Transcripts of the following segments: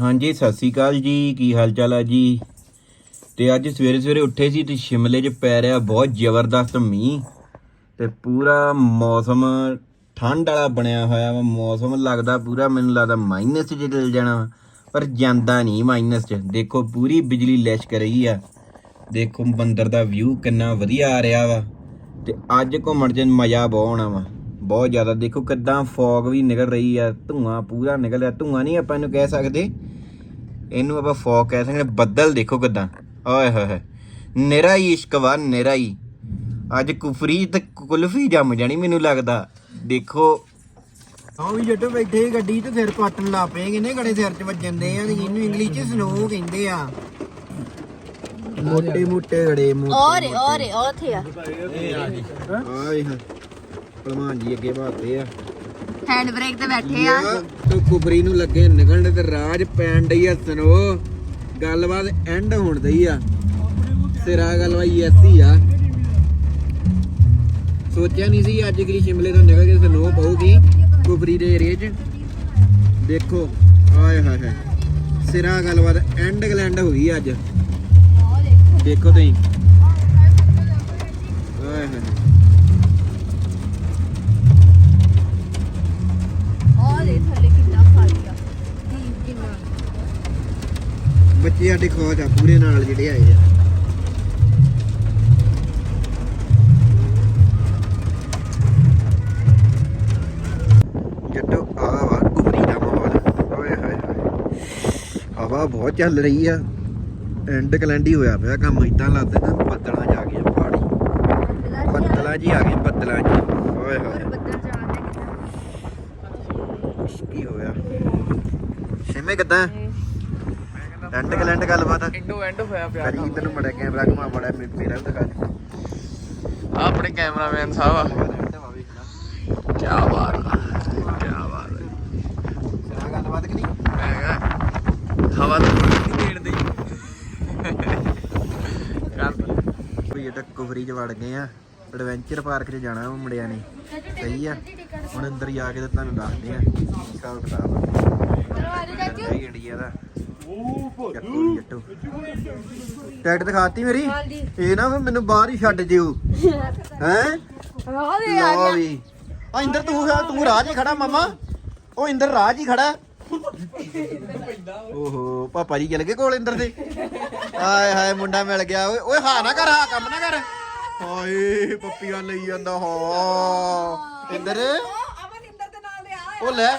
ਹਾਂਜੀ, ਸਤਿ ਸ੍ਰੀ ਅਕਾਲ ਜੀ। ਕੀ ਹਾਲ ਚਾਲ ਆ ਜੀ? ਤੇ ਅੱਜ ਸਵੇਰੇ ਸਵੇਰੇ ਉੱਠੇ ਸੀ ਤੇ ਸ਼ਿਮਲੇ 'ਚ ਪੈ ਰਿਹਾ ਬਹੁਤ ਜ਼ਬਰਦਸਤ ਮੀਂਹ ਤੇ ਪੂਰਾ ਮੌਸਮ ਠੰਡ ਵਾਲਾ ਬਣਿਆ ਹੋਇਆ ਵਾ। ਮੌਸਮ ਲੱਗਦਾ ਪੂਰਾ, ਮੈਨੂੰ ਲੱਗਦਾ ਮਾਈਨਸ 'ਚ ਚਲ ਜਾਣਾ ਵਾ। ਪਰ ਜਾਂਦਾ ਨਹੀਂ ਮਾਈਨਸ 'ਚ। ਦੇਖੋ, ਪੂਰੀ ਬਿਜਲੀ ਲਿਸ਼ਕ ਰਹੀ ਆ। ਦੇਖੋ ਬੰਦਰ ਦਾ ਵਿਊ ਕਿੰਨਾ ਵਧੀਆ ਆ ਰਿਹਾ ਵਾ। ਤੇ ਅੱਜ ਘੁੰਮਣ 'ਚ ਮਜ਼ਾ ਬਹੁਤ ਆਉਣਾ ਵਾ। ਬਹੁਤ ਜ਼ਿਆਦਾ। ਦੇਖੋ ਕਿੱਦਾਂ ਫੌਗ ਵੀ ਨਿਕਲ ਰਹੀ ਆ ਧੂਆਂ ਪੂਰਾ ਨਿਕਲ ਰਿਹਾ। ਧੂਆਂ ਨਹੀਂ ਆਪਾਂ ਇਹਨੂੰ ਕਹਿ ਸਕਦੇ। ਇਹਨੂੰ ਆਪਾਂ ਫੌਗ ਕਹਿ ਸਕਦੇ ਹਾਂ। ਬੱਦਲ ਦੇਖੋ ਕਿੱਦਾਂ। ਓਏ ਹੋਏ ਹੋਏ। ਨਿਰਾ ਹੀ ਇਸ਼ਕ ਵਾ ਨਿਰਾ ਹੀ ਅੱਜ ਕੁਫਰੀ ਤੇ ਕੁਲਫੀ ਜੰਮ ਜਾਣੀ ਮੈਨੂੰ ਲੱਗਦਾ। ਦੇਖੋ। ਆਹ ਵੀ ਜੱਟੋ ਬੈਠੇ ਗੱਡੀ ਤੇ ਸਿਰ ਪੱਟਣ ਲਾ ਪਏ। ਕਿੰਨੇ ਗੜੇ ਸਿਰ 'ਚ ਵੱਜਣ ਦੇ ਆ। ਇਹਨੂੰ ਇੰਗਲਿਸ਼ 'ਚ ਸਨੋ ਕਹਿੰਦੇ ਆ। ਮੋਟੇ ਮੋਟੇ ਗੜੇ ਮੋਟੇ ਔਰ ਔਰ ਉੱਥੇ ਆ। ਆ ਵੇਖ ਭਲਵਾਨ ਜੀ ਅੱਗੇ ਭਾਤੇ ਆ। ਹੈਂਡ ਬ੍ਰੇਕ ਤੇ ਬੈਠੇ ਆ। ਤੋ ਕੁਫਰੀ ਨੂੰ ਲੱਗੇ ਨਿਕਲਣ ਤੇ ਰਾਜ ਪੈਣ ਡਈ ਆ ਸਨੋ ਗੱਲਬਾਤ ਐਂਡ ਹੋਣ ਦਈ ਆ। ਸਿਰਾ ਗੱਲਬਾਤ ਹੀ ਆ। ਸੋਚਿਆ ਨਹੀਂ ਸੀ ਅੱਜ ਕਿ ਸ਼ਿਮਲੇ ਤੋਂ ਨਿਕਲ ਕੇ ਸਨੋ ਪਊਗੀ ਕੁਫਰੀ ਦੇ ਏਰੀਏ 'ਚ। ਦੇਖੋ ਆਏ ਹਾਏ ਹਾਏ। ਸਿਰਾ ਗੱਲਬਾਤ ਐਂਡ ਗਲੈਂਡ ਹੋ ਗਈ ਅੱਜ। ਦੇਖੋ ਤੁਸੀਂ। ਬੱਚੇ ਸਾਡੇ ਖੋਜ ਆ ਪੂਰੇ ਨਾਲ ਜਿਹੜੇ ਆਏ ਆ। ਜੱਟੋ ਆ ਵਾ ਕੁਬਰੀ ਦਾ ਮਾਹੌਲ। ਓਏ ਹਾਏ ਹਾਏ। ਹਵਾ ਬਹੁਤ ਚੱਲ ਰਹੀ ਆ। ਐਂਡ ਕਲੈਂਡੀ ਹੋਇਆ ਪਿਆ ਕੰਮ ਇਦਾਂ ਲੱਗਦਾ ਨਾ ਬੱਦਲਾਂ ਜਾ ਗਏ ਪਹਾੜੀ ਬੱਦਲਾਂ ਜੀ ਆ ਗਏ ਬੱਦਲਾਂ ਜੀ ਓਏ ਹੋਏ। ਬੱਦਲ ਕੀ ਹੋਇਆ? ਸਿਮੇ ਕਿੱਦਾਂ? ਐਂਡ ਕਲੈਂਡ ਗੱਲਬਾਤ। ਆ ਇੰਡੋ ਐਂਡ ਹੋਇਆ ਪਿਆ ਕਰੀ ਤੈਨੂੰ ਬੜਾ ਕੈਮਰਾ ਘੁਮਾ ਬੜਾ ਮੇ- ਮੇਰਾ ਵੀ ਦਿਖਾ ਦੇ। ਆ ਆਪਣੇ ਕੈਮਰਾਮੈਨ ਸਾਹਿਬ ਆ। ਕੀ ਬਾਤ ਆ ਕੀ ਬਾਤ ਹੈ ਸਿਰਾ ਗੱਲਬਾਤ ਮੈਂ ਕਿਹਾ ਹਵਾ ਤਾਂ ਨਹੀਂ ਦੇਣ ਦੀ ਇਹ ਤਾਂ ਕੁਫਰੀ ਚ ਵੜ ਗਏ ਆ। ਐਡਵੈਂਚਰ ਪਾਰਕ 'ਚ ਜਾਣਾ ਮੁੰਡਿਆਂ ਨੇ। ਸਹੀ ਆ। ਹੁਣ ਅੰਦਰ ਜਾ ਕੇ ਤਾਂ ਤੁਹਾਨੂੰ ਦੱਸਦੇ ਆ। ਹਿਸਾਬ ਕਿਤਾਬ ਸਹੀ ਇੰਡੀਆ ਦਾ। ਜੱਟੂ ਜੀ ਜੱਟੂ ਟਿਕਟ ਦਿਖਾਤੀ ਮੇਰੀ? ਇਹ ਨਾ ਵੀ ਮੈਨੂੰ ਬਾਹਰ ਹੀ ਛੱਡ ਦਿਓ ਹੈ? ਲੋ ਵੀ। ਆ ਇੰਦਰ ਤੂੰ ਤੂੰ ਰਾਜ ਹੀ ਖੜਾ ਮਾਮਾ। ਉਹ ਇੰਦਰ ਰਾਜ ਹੀ ਖੜਾ। ਓਹੋ ਪਾਪਾ ਜੀ ਚਲ ਗਏ ਕੋਲ ਇੰਦਰ ਦੇ। ਹਾਏ ਹਾਏ ਮੁੰਡਾ ਮਿਲ ਗਿਆ। ਓਏ ਓਏ ਹਾਂ ਨਾ ਕਰ ਹਾਂ ਕੰਮ ਨਾ ਕਰ। ਹਾਏ ਪੱਪੀਆਂ ਲਈ ਜਾਂਦਾ ਹਾਂ। ਇੰਦਰ। ਅਮਨ ਇੰਦਰ ਦੇ ਨਾਲ ਆ। ਉਹ ਲੈ।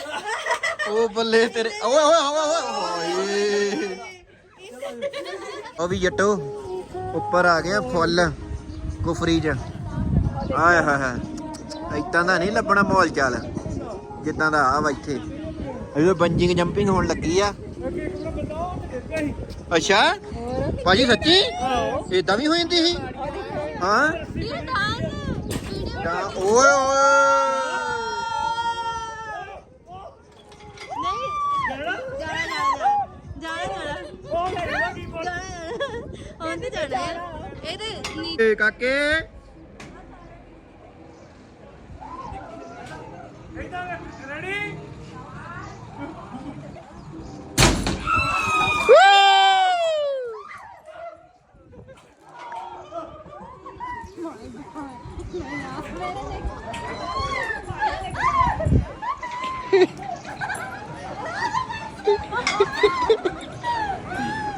ਉਹ ਬੱਲੇ ਤੇਰੇ ਓਏ ਓਏ ਓਏ ਓਏ ਉਹ ਵੀ ਜੱਟੋ ਉੱਪਰ ਆ ਗਿਆ ਫੁੱਲ ਕੁਫਰੀ ਚ। ਆਏ ਹਾਏ ਹਾਏ। ਇਦਾਂ ਦਾ ਨਹੀਂ ਲੱਭਣਾ ਮਾਹੌਲ ਚਾਲ। ਜਿੱਦਾਂ ਦਾ ਆ ਵਾ ਇੱਥੇ। ਇਹ ਬੰਜਿੰਗ ਜੰਪਿੰਗ ਹੋਣ ਲੱਗੀ ਆ। ਅੱਛਾ? ਭਾਜੀ ਸੱਚੀ? ਇਦਾਂ ਵੀ ਹੋ ਜਾਂਦੀ ਸੀ? ਹਾਂ? ਤਾਂ ਓਏ ਓਏ ਨਹੀਂ ਜਾਣਾ ਜਾਣਾ ਜਾਣਾ ਜਾਣਾ ਉਹ ਤੇ ਜਾਣਾ ਯਾਰ ਇਹ ਤੇ ਨੀ ਏ ਕਾਕੇ।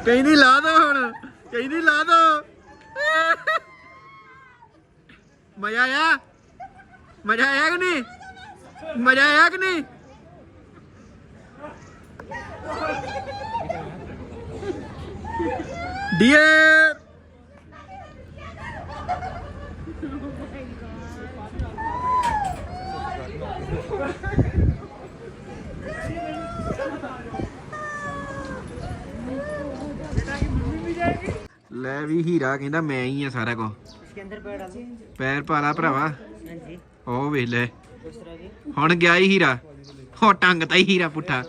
ਕਹਿੰਦੀ ਲਾ ਦੋ ਹੁਣ ਕਹਿੰਦੀ ਲਾ ਦੋ। ਮਜ਼ਾ ਆਇਆ? ਮਜ਼ਾ ਆਇਆ ਕਿ ਨਹੀਂ? ਮਜ਼ਾ ਆਇਆ ਕਿ ਨਹੀਂ? ਡੀਅਰ ਲੈ ਵੀ ਹੀਰਾ ਕਹਿੰਦਾ ਮੈਂ ਹੀ ਆ ਸਾਰਾ ਕੁਝ ਪੈਰ ਪਾ ਲਾ ਭਰਾਵਾ ਉਹ ਵੇਖ ਲੈ। ਹੁਣ ਗਿਆ ਹੀ ਹੀਰਾ। ਹੋ ਟੰਗ ਤਾ ਹੀ ਹੀਰਾ ਪੁੱਠਾ।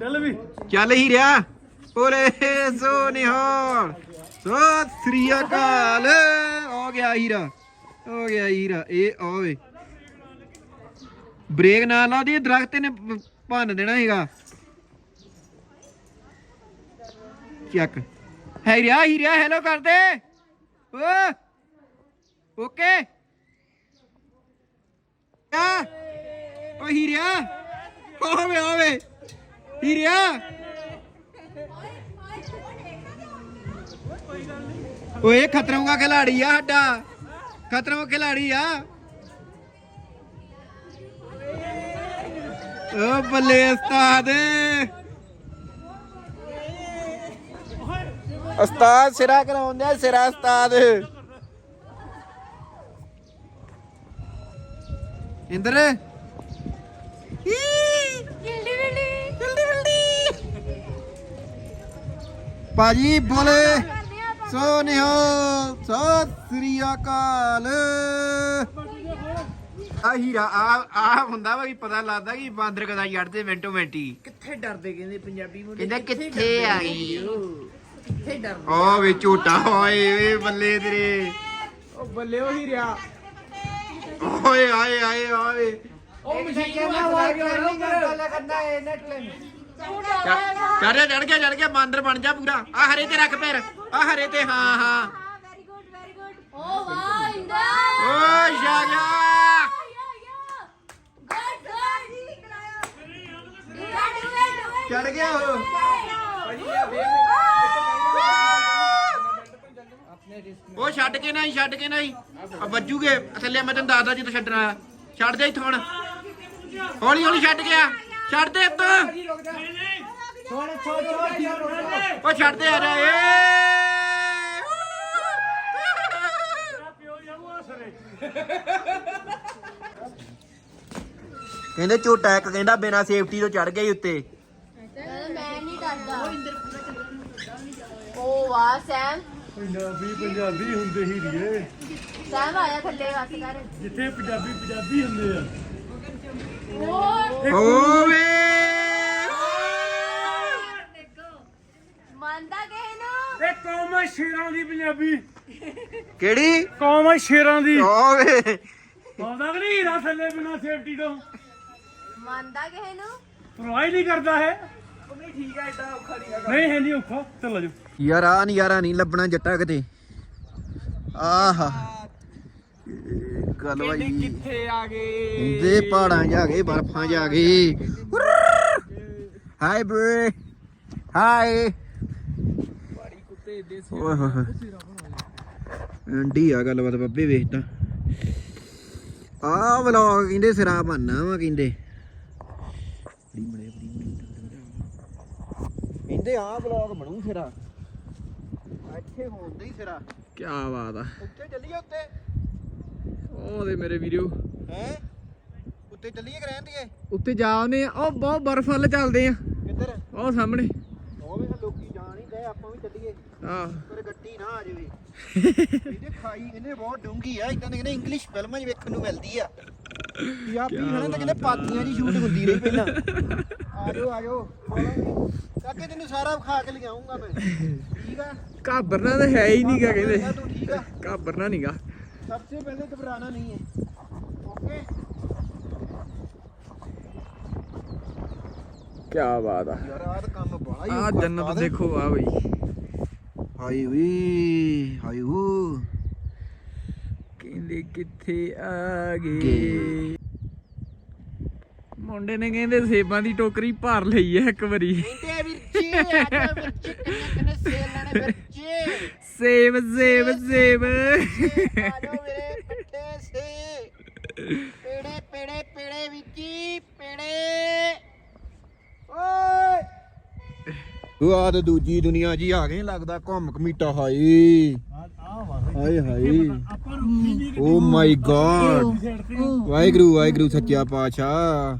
ਚੱਲ ਵੀ। ਚੱਲ ਹੀਰਿਆ। ਓਰੇ ਸੋ ਨਿਹਾਲ ਸਤਿ ਸ੍ਰੀ ਅਕਾਲ। ਹੋ ਗਿਆ ਹੀਰਾ। ਹੋ ਗਿਆ ਹੀਰਾ। ਇਹ ਓਏ ਬ੍ਰੇਕ ਨਾ ਲਾ ਦੀ ਦਰਖਤ ਨੇ ਭੰਨ ਦੇਣਾ ਹੈਗਾ ਚੱਕ। ਹੀਰਿਆ ਹੀਰਿਆ ਹੈਲੋ ਕਰ ਦੇ ਓ ਓਕੇ। ਆ ਓ ਹੀਰਿਆ ਓਵੇ ਓਵੇ ਹੀਰਿਆ। ਓਏ ਖਤਰੋਂ ਦਾ ਖਿਲਾੜੀ ਆ ਸਾਡਾ। ਖਤਰੋਂ ਖਿਲਾੜੀ ਆ। ਓ ਬੱਲੇ ਉਸਤਾਦ। ਉਸਤਾਦ ਸਿਰਾ ਕਰਾਉਂਦੇ ਸਿਰਾ ਉਸਤਾਦ। ਇੰਦਰ। ਜਲਦੀ ਜਲਦੀ ਪਾਜੀ ਬੋਲੇ। ਸੋ ਨਿਹੋ ਸਤਿ ਸ੍ਰੀ ਅਕਾਲ। ਆ ਹੀਰਾ ਆ ਆ ਹੁੰਦਾ ਵਾ ਕਿ ਪਤਾ ਲੱਗਦਾ ਕਿ ਬਾਂਦਰ ਕਦਾ ਜੜਦੇ ਮਿੰਟੋ ਮਿੰਟੀ। ਕਿੱਥੇ ਡਰਦੇ ਕਹਿੰਦੇ ਪੰਜਾਬੀ ਮੁੰਡੇ ਕਹਿੰਦਾ ਕਿੱਥੇ ਆ ਗਈ? ਕਿੱਥੇ ਓ ਵੇ ਝੂਟਾ ਓਏ ਵੇ ਬੱਲੇ ਤੇਰੇ। ਉਹ ਬੱਲੇ ਉਹ ਹੀ ਰਿਆ। ਓਏ ਆਏ ਆਏ ਆਏ। ਉਹ ਮਸ਼ੀਨ ਨਾ ਵਾਰ ਗੱਲ ਕਰਨਾ ਹੈ ਨੈਟ ਲੈ ਚੜ ਚੜ ਗਿਆ ਚੜ ਗਿਆ ਬਾਂਦਰ ਬਣ ਜਾ ਪੂਰਾ। ਆ ਹਰੇ ਤੇ ਰੱਖ ਪੈਰ। ਆ ਹਰੇ ਤੇ ਹਾਂ ਹਾਂ। ਵੈਰੀ ਗੁੱਡ ਵੈਰੀ ਗੁੱਡ ਓ ਵਾਹ ਇੰਦਰ ਓ ਸ਼ਾ ਗਿਆ ਗੁੱਡ ਗੁੱਡ ਚੜ ਗਿਆ ਉਹ। ਉਹ ਛੱਡ ਕੇ ਨਹੀਂ, ਛੱਡ ਕੇ ਨਹੀਂ। ਆ ਵੱਜੂਗੇ, ਥੱਲੇ ਮੈਂ ਤੈਨੂੰ ਦੱਸਦਾ ਜਿੱਦ ਛੱਡਣਾ ਆ। ਛੱਡ ਦੇ ਇੱਥੋਂ ਹੁਣ। ਹੌਲੀ ਹੌਲੀ ਛੱਡ ਗਿਆ ਛੱਡ ਦੇ ਇੱਥੋਂ। ਛੋੜ ਛੋੜ ਉਹ ਛੱਡ ਦੇ ਆ ਏ। ਕਹਿੰਦੇ ਝੋਟਾ ਇੱਕ, ਕਹਿੰਦਾ ਬਿਨਾ ਸੇਫਟੀ ਤੋਂ ਚੜ ਗਿਆ ਹੀ ਉੱਤੇ। ਮੈਂ ਨਹੀਂ ਡਰਦਾ। ਓ ਵਾਹ ਸੈਮ ਪੰਜਾਬੀ ਪੰਜਾਬੀ ਹੁੰਦੇ ਹੀ ਰੀਏ ਸੈਮ ਆਇਆ ਥੱਲੇ ਵੱਸ ਕਰ। ਜਿੱਥੇ ਪੰਜਾਬੀ ਪੰਜਾਬੀ ਹੁੰਦੇ ਆ। ਓਵੇ ਮੰਨਦਾ ਕਿਸੇ ਨੂੰ? ਇਹ ਕੌਮ ਹੈ ਸ਼ੇਰਾਂ ਦੀ ਪੰਜਾਬੀ। ਕਿਹੜੀ? ਕੌਮ ਹੈ ਸ਼ੇਰਾਂ ਦੀ। ਓਵੇ ਆਉਂਦਾ ਕਿ ਨਹੀਂ ਹੀਰਾ ਥੱਲੇ ਬਿਨਾ ਸੇਫਟੀ ਤੋਂ? ਮੰਨਦਾ ਕਿਸੇ ਨੂੰ? ਪਰਵਾਹ ਹੀ ਨਹੀਂ ਕਰਦਾ ਹੈ ਨਹੀਂ ਠੀਕ ਹੈ ਏਦਾਂ ਔਖਾ ਨਹੀਂ ਨਹੀਂ ਹੈ ਨਹੀਂ ਔਖਾ। ਚੱਲ ਜਾ। ਯਾਰ ਆ ਨਜ਼ਾਰਾ ਨਹੀਂ ਲੱਭਣਾ ਜੱਟਾ ਕਿਤੇ। ਆਹਾ। ਗੱਲ ਭਾਈ ਕਿੱਥੇ ਆ ਗਏ? ਦੇ ਪਹਾੜਾਂ ਜਾ ਗਏ ਬਰਫਾਂ ਜਾ ਗਏ। ਹਾਈ ਬ੍ਰੇ ਹਾਈ ਓਏ ਹੋਏ ਅੰਡੀ ਆ ਗੱਲਬਾਤ ਬੱਬੇ ਵੇਖ ਤਾਂ। ਆ ਵਲੌਗ ਕਹਿੰਦੇ ਸਿਰਾ ਬੰਨਾ ਵਾ ਕਹਿੰਦੇ। ਬੜੀ ਬੜੇ ਬੜੀ ਕਹਿੰਦੇ ਆ ਵਲੌਗ ਬਣੂ ਸਿਰਾ। ਇੱਥੇ ਹੋਂਦੇ ਹੀ ਸਿਰਾ। ਕੀ ਬਾਤ ਆ। ਉੱਤੇ ਚੱਲੀਏ ਉੱਤੇ? ਉਹਦੇ ਮੇਰੇ ਵੀਡੀਓ ਹੈ? ਉੱਤੇ ਚੱਲੀਏ ਰਹਿਣ ਦੀਏ ਉੱਤੇ ਜਾਵਨੇ ਆ। ਉਹ ਬਹੁਤ ਬਰਫ਼ ਵੱਲ ਚੱਲਦੇ ਆ। ਕਿੱਧਰ? ਉਹ ਸਾਹਮਣੇ। ਹੀ ਗਏ ਆਪਾਂ ਵੀ ਚੱਲੀਏ। ਆ ਪਰ ਗੱਡੀ ਨਾ ਆ ਜਾਵੇ। ਇਹਦੇ ਖਾਈ ਇਹਨੇ ਬਹੁਤ ਡੂੰਗੀ ਆ ਇਦਾਂ ਦੇ ਕਹਿੰਦੇ ਇੰਗਲਿਸ਼ ਫਿਲਮਾਂ 'ਚ ਵੇਖਣ ਨੂੰ ਮਿਲਦੀ ਆ। ਪੰਜਾਬੀ ਹਨਾ ਤਾਂ ਕਹਿੰਦੇ ਪਾਤੀਆਂ ਦੀ ਸ਼ੂਟ ਹੁੰਦੀ ਰਹੀ ਪਹਿਲਾਂ। ਆ ਜਾਓ ਆ ਜਾਓ। ਕਾਕੇ ਤੈਨੂੰ ਸਾਰਾ ਖਾ ਕੇ ਲਿਆਉਂਗਾ ਮੈਂ। ਠੀਕ ਆ? ਘਾਬਰਨਾ ਤਾਂ ਹੈ ਹੀ ਨਹੀਂਗਾ ਕਹਿੰਦੇ। ਘਾਬਰਨਾ ਨਹੀਂਗਾ ਸਭ ਤੋਂ ਪਹਿਲੇ ਘਬਰਾਣਾ ਨਹੀਂ ਹੈ। ਓਕੇ? ਕੀ ਬਾਤ ਆ। ਯਾਰ ਆਹ ਤਾਂ ਕੰਮ ਬੜਾ ਹੀ ਆ ਔਖਾ ਜੰਨਤ ਉਸਤਾਦ। ਦੇਖੋ ਆ ਬਈ। ਹਾਏ ਵੀ ਹਾਏ ਹੂ ਕਹਿੰਦੇ ਕਿੱਥੇ ਆ ਗਏ? ਗਏ। ਮੁੰਡੇ ਨੇ ਕਹਿੰਦੇ ਸੇਬਾਂ ਦੀ ਟੋਕਰੀ ਭਰ ਲਈ ਐ ਇੱਕ ਵਾਰੀ। ਤੇ ਵਿੱਚੇ ਆ ਜਾ ਕਿੰਨੇ ਸੇਲ ਲੈਣੇ ਵਿੱਚੇ ਸੇਬ ਸੇਬ ਸੇਬ ਆ ਜਾਓ ਮੇਰੇ ਪੱਟੇ ਸੇ ਪੇੜੇ ਪੇੜੇ ਪੇੜੇ ਵਿੱਚੀ ਪੇੜੇ। ਓਏ। ਉਹ ਆ ਤੇ ਦੂਜੀ ਦੁਨੀਆ ਜੀ ਆ ਗਏ ਲੱਗਦਾ ਘੁੰਮ ਕਮੀਟਾ ਹਾਏ। ਹਾਏ ਹਾਏ। Oh my God Waheguru Waheguru ਸੱਚਾ ਪਾਤਸ਼ਾਹ।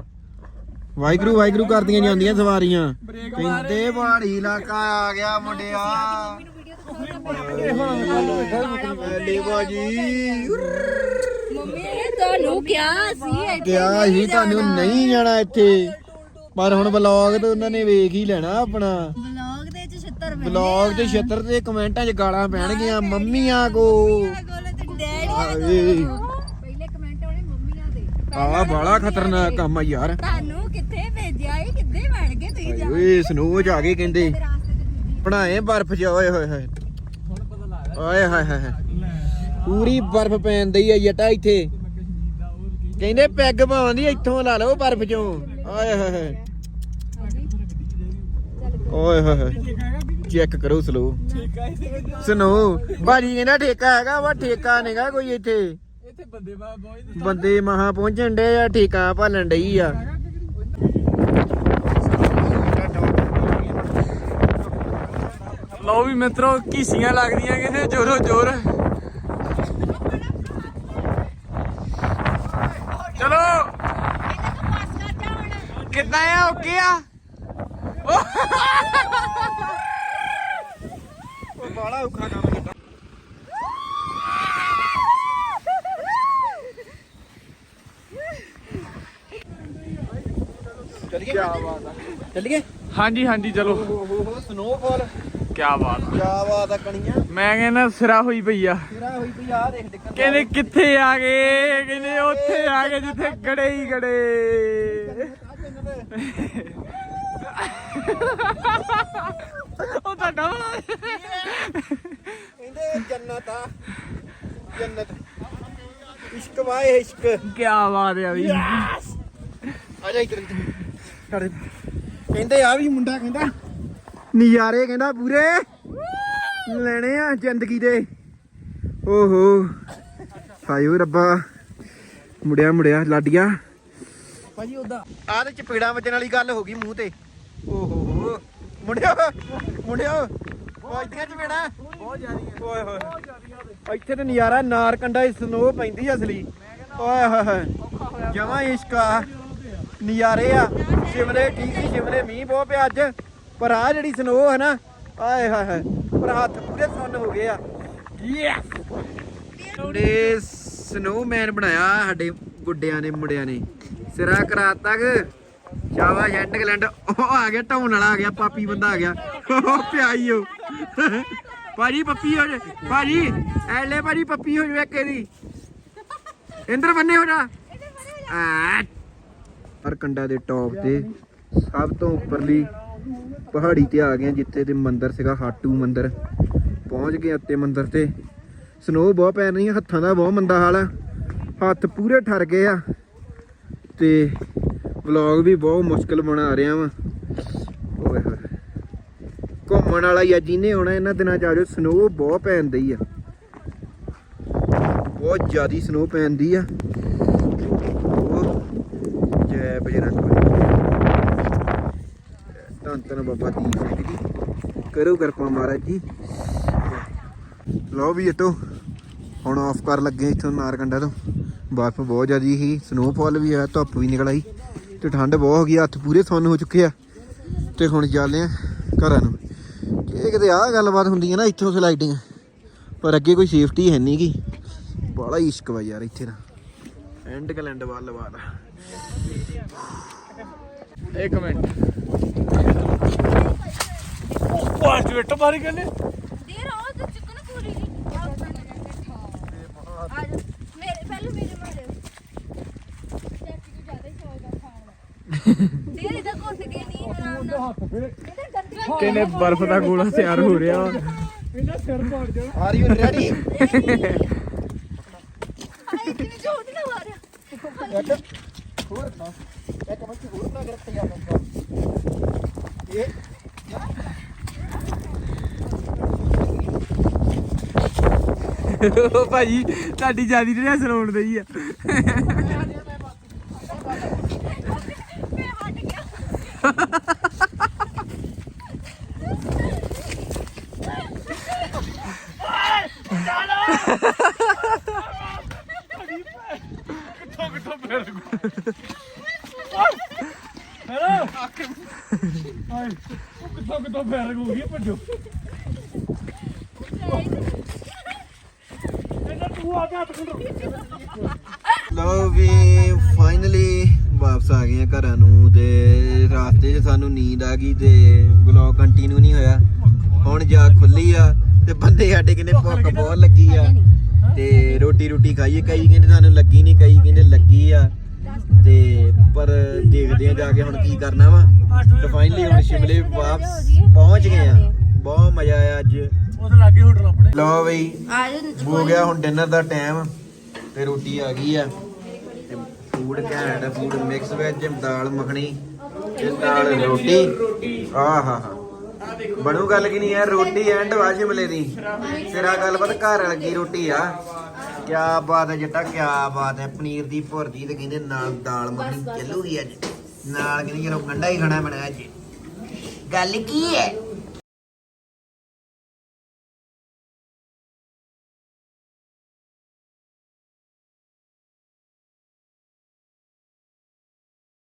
ਵਾਹਿਗੁਰੂ ਵਾਹਿਗੁਰੂ ਕਰਦੀਆਂ ਜਾਂਦੀਆਂ ਸਵਾਰੀਆਂ। ਕਹਿੰਦੇ ਪਹਾੜੀ ਇਲਾਕਾ ਆ ਗਿਆ ਮੁੰਡਿਆ। ਲੈ ਬਾਜੀ ਮੰਮੀ ਤੁਹਾਨੂੰ ਕਿਹਾ ਸੀ ਇੱਥੇ ਕਿਹਾ ਸੀ ਤੁਹਾਨੂੰ ਨਹੀਂ ਜਾਣਾ ਇੱਥੇ। ਪਰ ਹੁਣ ਵਲੌਗ ਤੇ ਉਹਨਾਂ ਨੇ ਵੇਖ ਹੀ ਲੈਣਾ ਆਪਣਾ। ਵਲੌਗ ਦੇ ਚ ਛਿੱਤਰ ਮੈਂ ਵਲੌਗ ਤੇ ਛੇਤਰ ਤੇ ਕਮੈਂਟਾਂ 'ਚ ਗਾਲਾਂ ਪੈਣਗੀਆਂ ਮੰਮੀਆਂ ਕੋ। ਕੋਲ ਤੇ ਡੈਡੀ ਹਾਏ। ਪਹਿਲੇ ਕਮੈਂਟ ਆਉਣੇ ਮੰਮੀਆਂ ਦੇ। ਆ ਬਾਲਾ ਖਤਰਨਾਕ ਕੰਮ ਆ ਯਾਰ। ਤੁਹਾਨੂੰ ਕਿੱਥੇ ਭੇਜਿਆ ਇਹ? ਕਿੱਥੇ ਵੜ ਗਏ ਤੁਸੀਂ ਜਾ ਓਏ ਸਨੋ ਚ ਆ ਗਏ ਕਹਿੰਦੇ। ਬਣਾਏ ਬਰਫ਼ ਚ ਓਏ ਹੋਏ ਹੋਏ। ਓਏ ਹਾਏ ਹਾਏ ਹਾਏ। ਪੂਰੀ ਬਰਫ਼ ਪੈਣ ਦਈ ਆ ਜਟਾ ਇੱਥੇ। ਕਹਿੰਦੇ ਪੈਗ ਪਾਉਂਦੀ ਇੱਥੋਂ ਲਾ ਲਓ ਬਰਫ਼ ਚੋਂ। ਓਏ ਹੋਏ ਹੋਏ। ਓਏ ਹੋਏ ਹੋਏ। ਚੈੱਕ ਕਰੋ ਸਲੋ ਸਨੋ ਬਾਜੀ ਕਹਿੰਦਾ ਠੇਕਾ ਹੈਗਾ ਵਾ ਠੇਕਾ ਨਹੀਂਗਾ ਕੋਈ ਇੱਥੇ। ਇੱਥੇ ਬੰਦੇ ਮਹਾ ਪਹੁੰਚਣ ਡੇ ਆ ਠੇਕਾ ਭਾਲਣ ਡਈ ਆ। ਲਓ ਵੀ ਮਿੱਤਰੋ ਘੀਸੀਆਂ ਲੱਗਦੀਆਂ ਕਹਿੰਦੇ ਜੋਰੋ ਜੋਰ ਚਲੋ ਕਿੱਦਾਂ ਆ ਓਕੇ ਆ ਬਾਲਾ ਔਖਾ ਕੰਮ ਕੀਤਾ ਚੱਲੀਏ? ਚੱਲੀਏ ਹਾਂਜੀ ਹਾਂਜੀ ਚਲੋ। ਓਹੋ ਸਨੋਫਾਲ ਕੀ ਬਾਤ ਆ। ਕਿਆ ਬਾਤ ਆ ਕਣੀਆਂ। ਮੈਂ ਕਹਿੰਦਾ ਸਿਰਾ ਹੋਈ ਪਈ ਆ। ਤੇਰਾ ਹੋਈ ਪਈ ਆ ਦੇਖ ਡਿੱਗਣ ਕਹਿੰਦੇ ਕਿੱਥੇ ਆ ਗਏ? ਕਹਿੰਦੇ ਉੱਥੇ ਆ ਗਏ ਜਿੱਥੇ ਗੜੇ ਹੀ ਗੜੇ। ਉਹ ਤੁਹਾਡਾ। ਕਹਿੰਦੇ ਜੰਨਤ ਆ। ਜੰਨਤ। ਇਸ਼ਕ ਵਾਏ ਇਸ਼ਕ। ਕੀ ਬਾਤ ਆ ਵੀ ਆ ਜਾ ਇੱਧਰ। ਸਾਡੇ ਕਹਿੰਦੇ ਆ ਵੀ ਮੁੰਡਾ ਕਹਿੰਦਾ ਨਜ਼ਾਰੇ ਕਹਿੰਦਾ ਪੂਰੇ। ਲੈਣੇ ਆ ਜ਼ਿੰਦਗੀ ਦੇ। ਓਹੋ। ਹਾਇਓ ਰੱਬਾ। ਮੁੜਿਆ ਮੁੜਿਆ ਲਾਡੀਆਂ। ਭਾਜੀ ਉਹਦਾ ਆਹ ਤੇ ਚਪੇੜਾਂ ਵੱਜਣ ਵਾਲੀ ਗੱਲ ਹੋ ਗਈ ਮੂੰਹ ਤੇ। ਓਹੋ। ਮੁੰਡਿਓ ਮੁੰਡਿਓ। ਵੱਜਦੀਆਂ ਚਪੇੜਾਂ ਬਹੁਤ ਜ਼ਿਆਦੀਆਂ ਓਏ ਹੋਏ। ਇੱਥੇ ਤੇ ਨਜ਼ਾਰਾ ਨਾਰ ਕੰਡਾ ਸਨੋ ਪੈਂਦੀ ਆ ਅਸਲੀ। ਓਏ ਹੋਏ ਹੋਏ। ਜਮਾ ਇਸ਼ਕਾ ਨਜ਼ਾਰੇ ਆ। ਸ਼ਿਮਲੇ ਠੀਕ ਸੀ ਸ਼ਿਮਲੇ ਮੀਂਹ ਬਹੁਤ ਪਿਆ ਅੱਜ। ਪਰ ਆ ਜਿਹੜੀ ਸਨੋ ਹੈ ਨਾ ਆਏ ਹਾਏ ਹਾਏ। ਪਰ ਹੱਥ ਪੂਰੇ ਸੁੰਨ ਹੋ ਗਏ ਆ। ਯੈਸ ਨੇ ਸਨੋਮੈਨ ਬਣਾਇਆ ਸਾਡੇ ਗੁੱਡਿਆਂ ਨੇ ਮੁੰਡਿਆਂ ਨੇ। ਸਿਰਾ ਕਰਾਤਾ ਕਿ ਸ਼ਾਬਾਸ਼ ਐਂਡਗਲੈਂਡ ਉਹ ਆ ਗਿਆ ਢਾਉਣ ਵਾਲਾ ਆ ਗਿਆ ਪਾਪੀ ਬੰਦਾ ਆ ਗਿਆ। ਉਹ ਪਿਆਈ ਉਹ ਭਾਜੀ ਪੱਪੀ ਹੋ ਜਾ। ਭਾਜੀ ਐਲੇ ਭਾਜੀ ਪੱਪੀ ਹੋ ਜਾ ਕਿਹਦੀ ਇੰਦਰ ਬੰਨੇ ਹੋ ਜਾ। ਆ ਕੰਡਾ ਦੇ ਟੌਪ ਤੇ ਸਭ ਤੋਂ ਉੱਪਰਲੀ ਪਹਾੜੀ ਤੇ ਆ ਗਏ ਹਾਂ, ਜਿੱਥੇ ਤੇ ਮੰਦਿਰ ਸੀਗਾ ਹਾਟੂ ਮੰਦਿਰ। ਪਹੁੰਚ ਗਏ ਉੱਤੇ ਮੰਦਿਰ ਤੇ। ਸਨੋ ਬਹੁਤ ਪੈ ਰਹੀ ਹੱਥਾਂ ਦਾ ਬਹੁਤ ਮੰਦਾ ਹਾਲ ਆ। ਹੱਥ ਪੂਰੇ ਠਰ ਗਏ ਆ। ਤੇ ਵਲੌਗ ਵੀ ਬਹੁਤ ਮੁਸ਼ਕਲ ਬਣਾ ਰਿਹਾ ਵਾਂ। ਓਏ ਹੋਏ। ਘੁੰਮਣ ਵਾਲਾ ਹੀ ਆ ਜਿਹਨੇ ਆਉਣਾ ਇਹਨਾਂ ਦਿਨਾਂ ਚ ਆ ਜਾਓ ਸਨੋ ਬਹੁਤ ਪੈਂਦੀ ਆ। ਬਹੁਤ ਜ਼ਿਆਦੀ ਸਨੋ ਪੈਂਦੀ ਆ। ਜੈ ਬਜਰੰਗ ਧੰਨ ਧੰਨ ਬਾਬਾ ਦੀਪ ਸਿੰਘ ਜੀ। ਕਰੋ ਕਿਰਪਾ ਮਹਾਰਾਜ ਜੀ। ਲਓ ਵੀ ਇਤੋਂ ਹੁਣ ਆਫ ਕਰ ਲੱਗੇ ਇੱਥੋਂ ਨਾਰਕੰਡਾ ਤੋਂ। ਬਰਫ਼ ਬਹੁਤ ਜ਼ਿਆਦੀ ਸੀ ਸਨੋਫਾਲ ਵੀ ਆ ਧੁੱਪ ਵੀ ਨਿਕਲ ਆਈ। ਤੇ ਠੰਡ ਬਹੁਤ ਹੋ ਗਈ ਹੱਥ ਪੂਰੇ ਸੁੰਨ ਹੋ ਚੁੱਕੇ ਆ। ਤੇ ਹੁਣ ਚੱਲਦੇ ਆ ਘਰਾਂ ਨੂੰ। ਇਹ ਕਿਤੇ ਆਹ ਗੱਲਬਾਤ ਹੁੰਦੀ ਹੈ ਨਾ ਇੱਥੋਂ ਸਲਾਈਡਿੰਗ ਪਰ ਅੱਗੇ ਕੋਈ ਸੇਫਟੀ ਹੈ ਨਹੀਂ ਗੀ। ਬੜਾ ਇਸ਼ਕ ਵਾ ਯਾਰ ਇੱਥੇ ਦਾ। ਐਂਡ ਕਲੈਂਡ ਵੱਲ ਵਾਲਾ ਇੱਕ ਮਿੰਟ। ਪਾਸ ਵੇਟ ਮਾਰੀ ਕਹਿੰਦੇ। ਦੇਰ ਆਉ ਤੇ ਚਿਕਨ ਪੂਰੀ ਆ ਜਾ ਮੇਰੇ ਪਹਿਲੇ ਮੇਰੇ ਮਾਰੇ ਚਾਚੀ ਨੂੰ ਜ਼ਿਆਦਾ ਹੀ ਸ਼ੌਕ ਆ ਖਾਣ ਦਾ ਦੇਰ ਇਹਦਾ ਘੁੱਟ ਕੇ ਨਹੀਂ ਆਰਾਮ ਨਾਲ ਇਹਦੇ ਗੰਦੀਆਂ ਕਹਿੰਦੇ ਬਰਫ਼ ਦਾ ਗੋਲਾ ਤਿਆਰ ਹੋ ਰਿਹਾ ਇਹਦਾ ਸਿਰ ਪਾੜ ਜਾਣਾ। ਆਰ ਯੂ ਰੈਡੀ ਆਏ ਕਿਨੇ ਝੂਠ ਨਾ ਮਾਰਿਆ ਹੋਰ ਨਾ ਇੱਕ ਬੱਚੀ ਹੋਰ ਬਣਾ ਕੇ ਰੱਖਿਆ ਜਾਂਦਾ ਇਹ ਉਹ ਭਾਜੀ ਤੁਹਾਡੀ ਜਿਆਦੀ ਤੇ ਸਲਾਉਣ ਦਈ ਆ ਮੈਂ ਹਟ ਗਿਆ ਕਿੱਥੋਂ ਕਿੱਥੋਂ ਫੇਰ ਹੈਲੋ ਹਾਏ ਉਹ ਕਿੱਥੋਂ ਕਿੱਥੋਂ ਫੇਰ ਹੋ ਗਈ ਭੱਜੋ ਇਹਨਾਂ ਤੂੰ ਆ ਕੇ ਹੱਥ ਖੁੰਡੋ ਲਓ ਵੀ ਫਾਈਨਲੀ ਵਾਪਸ ਆ ਗਏ ਆ ਘਰਾਂ ਨੂੰ ਤੇ 'ਚ ਸਾਨੂੰ ਨੀਂਦ ਆ ਗਈ ਤੇ ਵਲੌਗ ਕੰਟੀਨਿਊ ਨਹੀਂ ਹੋਇਆ। ਹੁਣ ਜਾ ਖੁੱਲੀ ਆ ਤੇ ਬੰਦੇ ਸਾਡੇ ਕਹਿੰਦੇ ਭੁੱਖ ਬਹੁਤ ਲੱਗੀ ਆ। ਤੇ ਰੋਟੀ ਰੋਟੀ ਖਾਈਏ ਕਈ ਕਹਿੰਦੇ ਸਾਨੂੰ ਲੱਗੀ ਨਹੀਂ ਕਈ ਕਹਿੰਦੇ ਲੱਗੀ ਆ। ਤੇ ਪਰ ਦੇਖਦੇ ਆ ਜਾ ਕੇ ਹੁਣ ਕੀ ਕਰਨਾ ਵਾ। ਤੇ ਫਾਈਨਲੀ ਹੁਣ ਸ਼ਿਮਲੇ ਵਾਪਸ ਪਹੁੰਚ ਗਏ ਆ। ਬਹੁਤ ਮਜ਼ਾ ਆਇਆ ਅੱਜ। ਉਹਦੇ ਲਾਗੇ ਹੋਟਲ ਆਪਣੇ। ਲਓ ਬਈ ਹੋ ਗਿਆ ਹੁਣ ਡਿਨਰ ਦਾ ਟਾਈਮ ਤੇ ਰੋਟੀ ਆ ਗਈ ਆ। ਤੇ ਫੂਡ ਘੈਂਟ food mix veg dal makhani. ਤੇ ਨਾਲ ਰੋਟੀ ਆਹ ਹਾ ਹਾ। ਬਣੂ ਗੱਲ ਕੀ ਨਹੀਂ ਯਾਰ, ਰੋਟੀ ਐਂਡ ਵਾਜ ਦੀ। ਤੇਰਾ ਗੱਲਬਾਤ ਘਰ ਲੱਗੀ ਰੋਟੀ ਆ। ਕਿਆ ਬਾਤ ਹੈ ਜੱਟਾ, ਕਿਆ ਬਾਤ ਹੈ। ਪਨੀਰ ਦੀ ਭੁਰਜੀ ਤੇ ਕਹਿੰਦੇ ਨਾਲ ਦਾਲ ਮੱਖਣੀ ਚੱਲੂਗੀ ਅੱਜ। ਨਾਲ ਕਹਿੰਦੇ ਚਲੋ ਗੰਡਾ ਹੀ ਖਾਣਾ ਬਣਾਇਆ ਅੱਜ। ਗੱਲ ਕੀ ਹੈ?